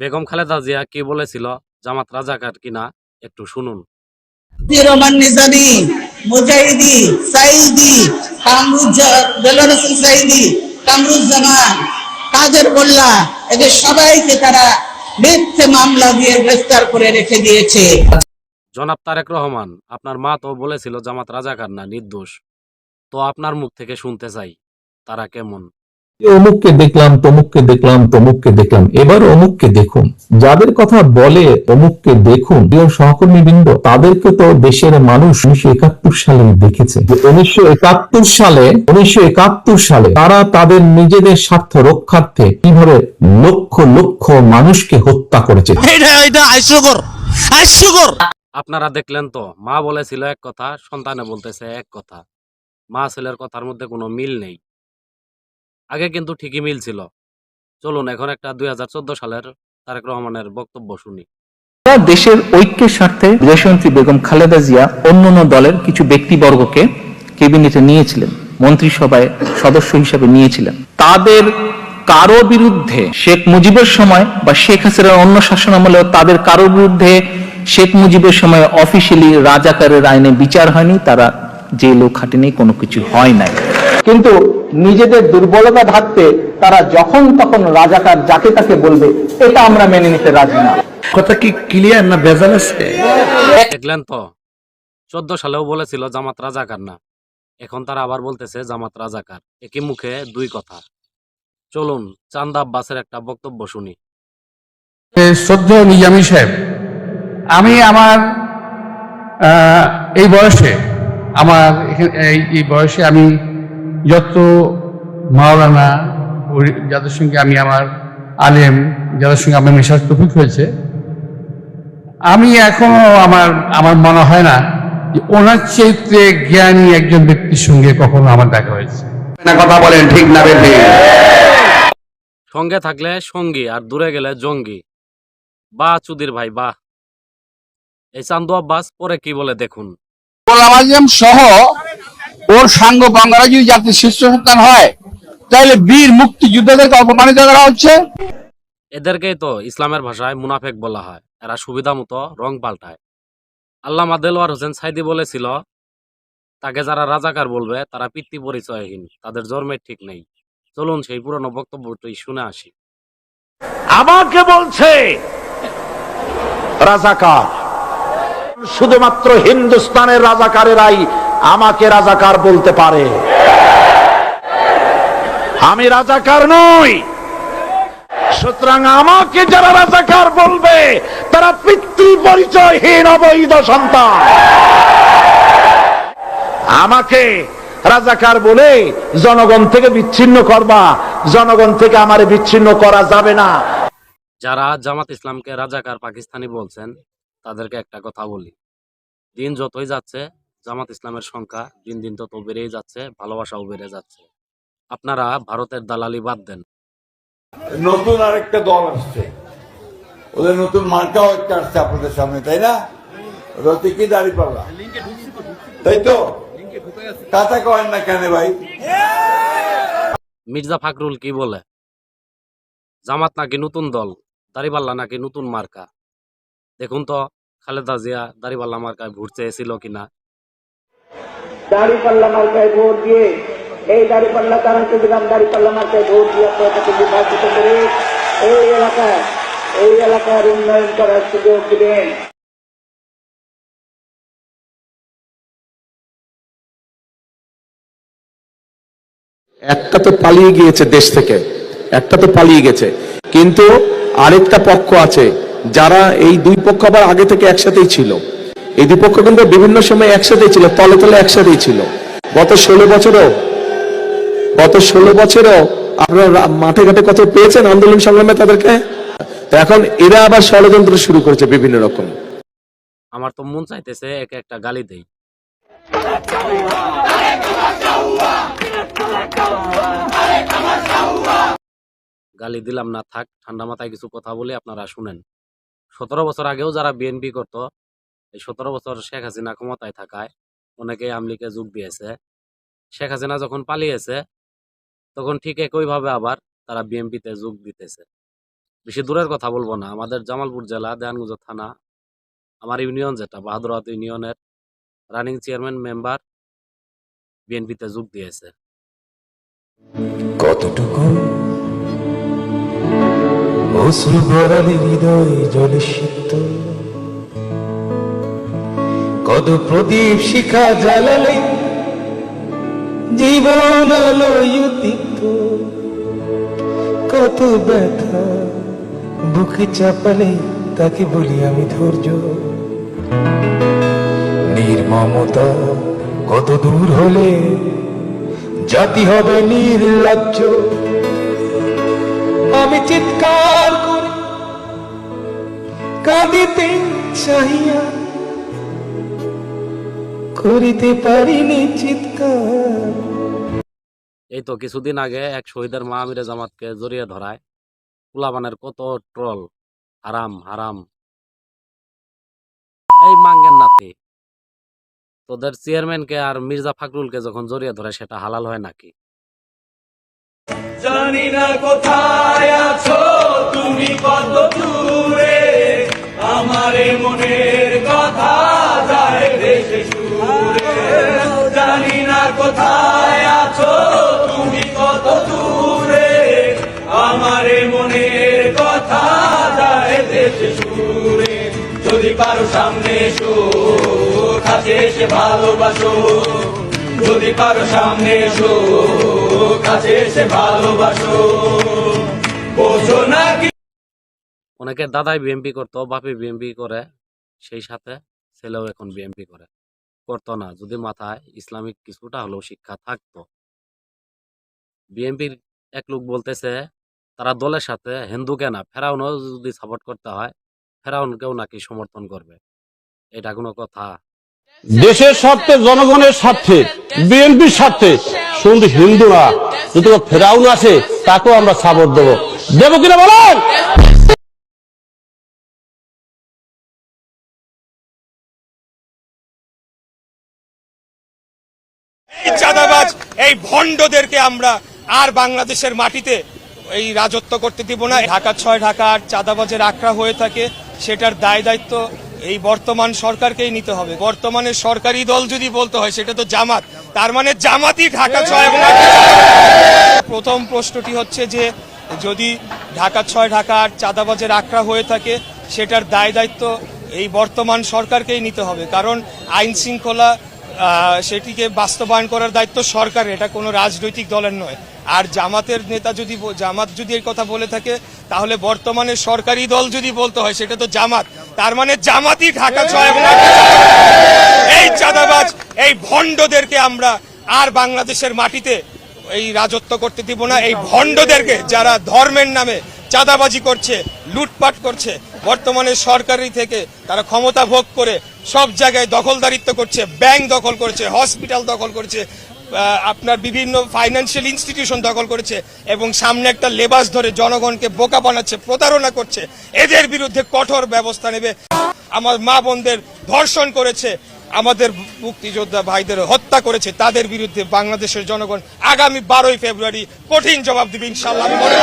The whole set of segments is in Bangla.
বেগম খালেদা জিয়া কি বলেছিল? জামাত রাজাকার কিনা? একটু শুনুন। রহমান নিজামী মুজাহিদি সাইদি বেলারসুল সাইদি কামরুজ্জামান কাদের মোল্লা এদের সবাইকে তারা মিথ্যে মামলা দিয়ে গ্রেফতার করে রেখে দিয়েছে। জনাব তারেক রহমান আপনার মা তো বলেছিল জামাত রাজাকার না নির্দোষ। তো আপনার মুখ থেকে শুনতে চাই তারা কেমন? অমুককে দেখলাম তমুককে দেখলাম তমুককে দেখলাম এবার অমুককে দেখুন। যাদের কথা বলে অমুককে দেখুন প্রিয় সহকর্মী বৃন্দ তাদেরকে তো দেশের মানুষ উনিশশো একাত্তর সালে দেখেছে। উনিশশো একাত্তর সালে উনিশশো একাত্তর সালে তারা তাদের নিজেদের স্বার্থ রক্ষার্থে কীভাবে লক্ষ লক্ষ মানুষকে হত্যা করেছে। এটা এটা হাস্যকর হাস্যকর। আপনারা দেখলেন তো মা বলেছিল এক কথা সন্তানে বলতেছে এক কথা। মা ছেলের কথার মধ্যে কোনো মিল নেই। আগে কিন্তু ঠিকই মিল ছিল। চলুন এখন একটা দুই সালের তারেক রহমানের বক্তব্য শুনি। দেশের ঐক্যের স্বার্থে বিদেশমন্ত্রী বেগম খালেদা জিয়া অন্যান্য দলের কিছু ব্যক্তিবর্গকে ক্যাবিনেটে নিয়েছিলেন, মন্ত্রিসভায় সদস্য হিসেবে নিয়েছিলেন। তাদের কারও বিরুদ্ধে শেখ মুজিবের সময় বা শেখ হাসিনার অন্য শাসন আমলেও তাদের কারও বিরুদ্ধে শেখ মুজিবের সময় অফিসিয়ালি রাজাকারের আইনে বিচার হয়নি, তারা জেলও খাটেনি, কোনো কিছু হয় নাই। কিন্তু নিজেদের দুর্বলতা ঢাকতে তারা যখন তখন রাজাকার যাকে তাকে বলবে এটা আমরা মেনে নিতে রাজি না। কথা কি ক্লিয়ার না ভেজাল আছে? দেখলেন তো চোদ্দ সালেও বলেছিল জামাত রাজাকার না। এখন তারা আবার বলতেছে জামাত রাজাকার। একই মুখে দুই কথা। চলুন চান্দা আব্বাসের একটা বক্তব্য শুনি। শ্রদ্ধেয় নিজামী সাহেব আমি আমার আহ, এই বয়সে আমার এই এই বয়সে আমি যত মাওলানা যাদের সঙ্গে আমি আমার আলেম যাদের সঙ্গে আমার মেশার তফিক হয়েছে আমি এখনও আমার আমার মনে হয় না যে ওনার চেয়ে জ্ঞানী একজন ব্যক্তির সঙ্গে কখনো আমার দেখা হয়েছে। কথা বলেন ঠিক না সঙ্গে থাকলে সঙ্গী আর দূরে গেলে জঙ্গি। বা চুদির ভাই বাহ এই চান্দু আব্বাস পরে কি বলে দেখুন। গোলাম আজম সহ ওর সাঙ্গ বাংলা যদি জাতির শীর্ষ সন্তান হয় তাহলে বীর মুক্তিযোদ্ধাদেরকে অপমানিত করা হচ্ছে? এদেরকেই তো ইসলামের ভাষায় মুনাফেক বলা হয়। এরা সুবিধা মতো রং পাল্টায়। আল্লাহ দেলোয়ার হোসেন সাইদি বলেছিল তাকে যারা রাজাকার বলবে তারা পিতৃ পরিচয়হীন। তাদের জন্মের ঠিক নেই। চলুন সেই পুরনো বক্তব্যটি শুনে আসি। আমাকে বলছে রাজাকার। শুধুমাত্র হিন্দুস্তানের রাজাকারেরাই আমাকে রাজাকার বলতে পারে। আমি রাজাকার নই। সুতরাং আমাকে যারা রাজাকার বলবে, তারা পিতৃ পরিচয়হীন অবৈধ সন্তান। আমাকে রাজাকার বলে জনগণ থেকে বিচ্ছিন্ন করবা। জনগণ থেকে আমারে বিচ্ছিন্ন করা যাবে না। যারা জামাত ইসলামকে রাজাকার পাকিস্তানি বলছেন, তাদেরকে একটা কথা বলি। দিন যতই যাচ্ছে জামাত ইসলামের সংখ্যা দিন দিন তত বেড়েই যাচ্ছে ভালোবাসাও বেড়ে যাচ্ছে। আপনারা ভারতের দালালি বাদ দেন। নতুন আরেকটা দল আসছে। ওদের নতুন মার্কাও একটা আসছে আপনাদের সামনে তাই না? ওটা হচ্ছে কি পাল্লা। তাই তো? কয়েন না কেন ভাই? মির্জা ফাকরুল কি বলে? জামাত নাকি নতুন দল দাড়িপাল্লা নাকি নতুন মার্কা? দেখুন তো খালেদা জিয়া দাড়িপাল্লা মার্কায় ভোট চেয়েছিল কিনা? দাড়িপাল্লা মার্কায় ভোট দিয়ে, এই দাড়িপাল্লা তারাকে দিলাম, দাড়িপাল্লা মার্কায় ভোট দিয়ে আপনাদেরকে নির্বাচিত করে এই এলাকায়, এই এলাকার উন্নয়ন করার সুযোগ দিবেন। একটা তো পালিয়ে গিয়েছে দেশ থেকে, একটা তো পালিয়ে গেছে। কিন্তু আরেকটা পক্ষ আছে, যারা এই দুই পক্ষ আবার আগে থেকে একসাথেই ছিল। এই দুই পক্ষ কিন্তু বিভিন্ন সময় একসাথেই ছিল, তলে তলে একসাথেই ছিল। গত ষোলো বছরও, গত ষোলো বছরও আপনারা মাঠে ঘাটে কত পেয়েছেন আন্দোলন সংগ্রামে তাদেরকে? এখন এরা আবার ষড়যন্ত্র শুরু করেছে বিভিন্ন রকম। আমার তো মন চাইতেছে এক একটা গালি দেই। গালি দিলাম না, থাক, ঠান্ডা মাথায় কিছু কথা বলে, আপনারা শুনেন। সতেরো বছর আগেও যারা বিএনপি করতো এই সতেরো বছর শেখ হাসিনা ক্ষমতায় থাকায় অনেকেই আমলিকে যোগ দিয়েছে। শেখ হাসিনা যখন পালিয়েছে, তখন ঠিক একইভাবে আবার তারা বিএনপিতে যোগ দিতেছে। বেশি দূরের কথা বলব না। আমাদের জামালপুর জেলা, দেয়ানগঞ্জ থানা, আমার ইউনিয়ন যেটা বাহাদুরাত ইউনিয়নের রানিং চেয়ারম্যান মেম্বার বিএনপিতে যোগ দিয়েছে। কতটুকু? অশ্রু হৃদয় জলে সিদ্ধ কত প্রদীপ শিখা জ্বালালে জীবন কত ব্যথা, বুকে চাপালে তাকে বলি আমি ধৈর্য। নির্মমতা কত দূর হলে, জাতি হবে নির্লজ্জ। আমি চিৎকার করে, কাঁদিতে চাহিয়া করিতে পারিনি চিৎকার। এই তো কিছুদিন আগে এক শহীদের মা আমিরে জামাতকে জড়িয়ে ধরায়। কুলাবানের কত ট্রল। হারাম হারাম। এই মাঙ্গের নাতি। তোদের চেয়ারম্যানকে আর মির্জা ফাকরুলকে যখন জড়িয়ে ধরে সেটা হালাল হয় নাকি? জানি না কোথায় আছো তুমি কত দূরে। আমার যদি পারো সামনে এসো কাছে এসে ভালোবাসো। যদি পারো সামনে এসো কাছে এসে ভালোবাসো। বোঝো অনেকে দাদাই বিএমপি করতো বাপি বিএমপি করে, সেই সাথে ছেলেও এখন বিএমপি করে। করতো না। যদি মাথায় ইসলামিক কিছুটা হলেও শিক্ষা থাকতো। বিএনপির এক লোক বলতেছে, তারা দলের সাথে হিন্দুকে না, ফেরাউনও যদি সাপোর্ট করতে হয়, ফেরাউনকেও নাকি সমর্থন করবে। এটা কোনো কথা। দেশের স্বার্থে, জনগণের স্বার্থে, বিএনপির স্বার্থে শুধু হিন্দু না, যদি ফেরাউন আসে, তাকেও আমরা সাপোর্ট দেবো। দেবো কিনা বলেন? এই ভণ্ডদেরকে আমরা আর বাংলাদেশের মাটিতে এই রাজত্ব করতে দিব না। ঢাকা ছয় ঢাকার চাঁদাবাজের আখড়া হয়ে থাকে, সেটার দায় দায়িত্ব এই বর্তমান সরকারকেই নিতে হবে। বর্তমানে সরকারি দল যদি বলতে হয়, সেটা তো জামাত। তার মানে জামাতই ঢাকা ছয় এবং প্রথম প্রশ্নটি হচ্ছে যে, যদি ঢাকা ছয় ঢাকার চাঁদাবাজের আখড়া হয়ে থাকে, সেটার দায় দায়িত্ব এই বর্তমান সরকারকেই নিতে হবে। কারণ আইন শৃঙ্খলা সেটিকে বাস্তবায়ন করার দায়িত্ব সরকার এটা কোনো রাজনৈতিক দলের নয়। আর জামাতের নেতা যদি জামাত যদি এই কথা বলে থাকে, তাহলে বর্তমানে সরকারি দল যদি বলতে হয়, সেটা তো জামাত। তার মানে জামাতই ঢাকা ছয় এই চাঁদাবাজ, এই ভণ্ডদেরকে আমরা আর বাংলাদেশের মাটিতে এই রাজত্ব করতে দিব না। এই ভণ্ডদেরকে যারা ধর্মের নামে চাঁদাবাজি করছে, লুটপাট করছে বর্তমানে সরকারি থেকে তারা ক্ষমতা ভোগ করে সব জায়গায় দখলদারিত্ব করছে, ব্যাংক দখল করছে, হসপিটাল দখল করছে আপনার বিভিন্ন ফাইন্যান্সিয়াল ইনস্টিটিউশন দখল করেছে এবং সামনে একটা লেবাস ধরে জনগণকে বোকা বানাচ্ছে, প্রতারণা করছে। এদের বিরুদ্ধে কঠোর ব্যবস্থা নেবে। আমার মা বোনদের ধর্ষণ করেছে, আমাদের মুক্তিযোদ্ধা ভাইদের হত্যা করেছে, তাদের বিরুদ্ধে বাংলাদেশের জনগণ আগামী বারোই ফেব্রুয়ারি কঠিন জবাব দিবে ইনশাল্লাহ মনে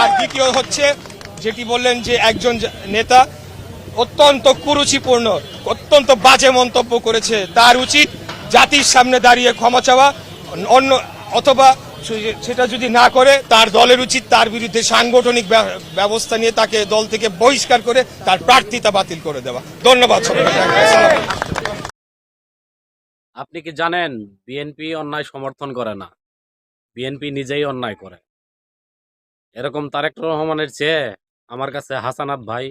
আর দ্বিতীয় হচ্ছে যেটি বললেন যে একজন নেতা অত্যন্ত কুরুচিপূর্ণ, অত্যন্ত বাজে মন্তব্য করেছে। তার উচিত জাতির সামনে দাঁড়িয়ে ক্ষমা চাওয়া, অন্য অথবা সেটা যদি না করে, তার দলের উচিত তার বিরুদ্ধে সাংগঠনিক ব্য- ব্যবস্থা নিয়ে তাকে দল থেকে বহিষ্কার করে তার প্রার্থিতা বাতিল করে দেওয়া। ধন্যবাদ। আপনি কি জানেন, বিএনপি অন্যায় সমর্থন করে না। বিএনপি নিজেই অন্যায় করে। এরকম তারেক রহমানের চেয়ে আমার কাছে হাসানাত ভাই,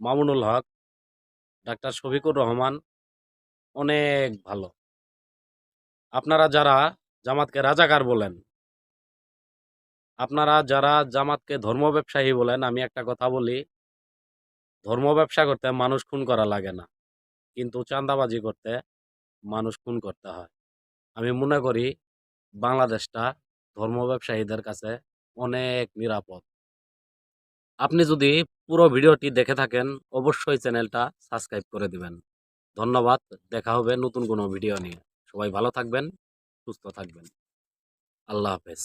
মামুনুল হক, ডাক্তার শফিকুর রহমান অনেক ভালো। আপনারা যারা জামাতকে রাজাকার বলেন, আপনারা যারা জামাতকে ধর্ম ব্যবসায়ী বলেন, আমি একটা কথা বলি ধর্ম ব্যবসা করতে মানুষ খুন করা লাগে না, কিন্তু চাঁদাবাজি করতে মানুষ খুন করতে হয়। আমি মনে করি বাংলাদেশটা ধর্ম ব্যবসায়ীদের কাছে অনেক নিরাপদ। আপনি যদি পুরো ভিডিওটি দেখে থাকেন, অবশ্যই চ্যানেলটা সাবস্ক্রাইব করে দিবেন। ধন্যবাদ, দেখা হবে নতুন কোনো ভিডিও নিয়ে। সবাই ভালো থাকবেন, সুস্থ থাকবেন। আল্লাহ হাফেজ।